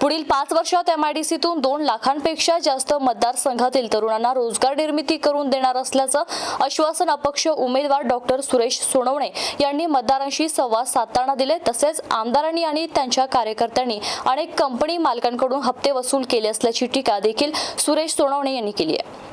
पुढील पाच वर्षात एमआयडीसीतून दोन लाखांपेक्षा जास्त मतदारसंघातील तरुणांना रोजगार निर्मिती करून देणार असल्याचं आश्वासन अपक्ष उमेदवार डॉक्टर सुरेश सोनवणे यांनी मतदारांशी संवाद साधताना दिले. तसेच आमदारांनी आणि त्यांच्या कार्यकर्त्यांनी अनेक कंपनी मालकांकडून हप्ते वसूल केले असल्याची टीका देखील सुरेश सोनवणे यांनी केली आहे.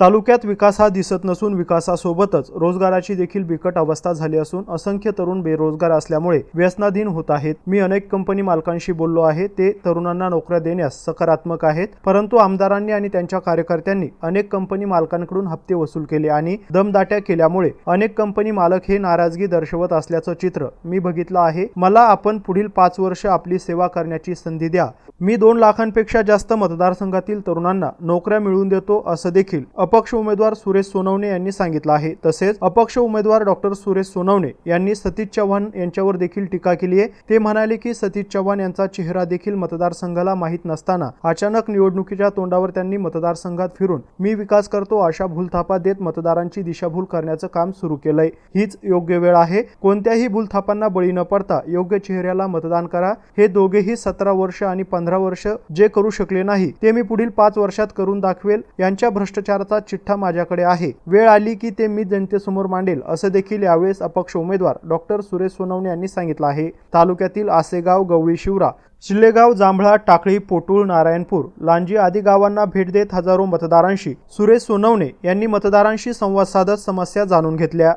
तालुक्यात विकास हा दिसत नसून विकासासोबतच रोजगाराची देखील बिकट अवस्था झाली असून असंख्य तरुण बेरोजगार असल्यामुळे व्यसनाधीन होत आहेत. मी अनेक कंपनी मालकांशी बोललो आहे. ते तरुणांना नोकऱ्या देण्यास सकारात्मक आहेत. परंतु आमदारांनी आणि त्यांच्या कार्यकर्त्यांनी अनेक कंपनी मालकांकडून हप्ते वसूल केले आणि दमदाट्या केल्यामुळे अनेक कंपनी मालक हे नाराजगी दर्शवत असल्याचं चित्र मी बघितलं आहे. मला आपण पुढील पाच वर्ष आपली सेवा करण्याची संधी द्या. मी दोन लाखांपेक्षा जास्त मतदारसंघातील तरुणांना नोकऱ्या मिळवून देतो असं देखील अपक्ष उमेदवार सुरेश सोनवणे यांनी सांगितलं आहे. तसेच अपक्ष उमेदवार डॉक्टर सुरेश सोनवणे यांनी सतीश चव्हाण यांच्यावर देखील टीका केली आहे. ते म्हणाले की सतीश चव्हाण यांचा चेहरा देखील मतदारसंघाला माहीत नसताना अचानक निवडणुकीच्या तोंडावर त्यांनी मतदारसंघात फिरून मी विकास करतो अशा भूलथापा देत मतदारांची दिशाभूल करण्याचं काम सुरू केलंय. हीच योग्य वेळ आहे. कोणत्याही भूलथापांना बळी न पडता योग्य चेहऱ्याला मतदान करा. हे दोघेही सतरा वर्ष आणि पंधरा वर्ष जे करू शकले नाही ते मी पुढील पाच वर्षात करून दाखवेल. यांच्या भ्रष्टाचाराचा चिठ्ठा माझ्याकडे आहे. वेळ आली की ते मी जनतेसमोर मांडेल असं देखील यावेळेस अपक्ष उमेदवार डॉक्टर सुरेश सोनवणे यांनी सांगितलं आहे. तालुक्यातील आसेगाव गवळी शिवरा शिल्लेगाव जांभळा टाकळी पोटूळ नारायणपूर लांजी आदी गावांना भेट देत हजारो मतदारांशी सुरेश सोनवणे यांनी मतदारांशी संवाद साधत समस्या जाणून घेतल्या.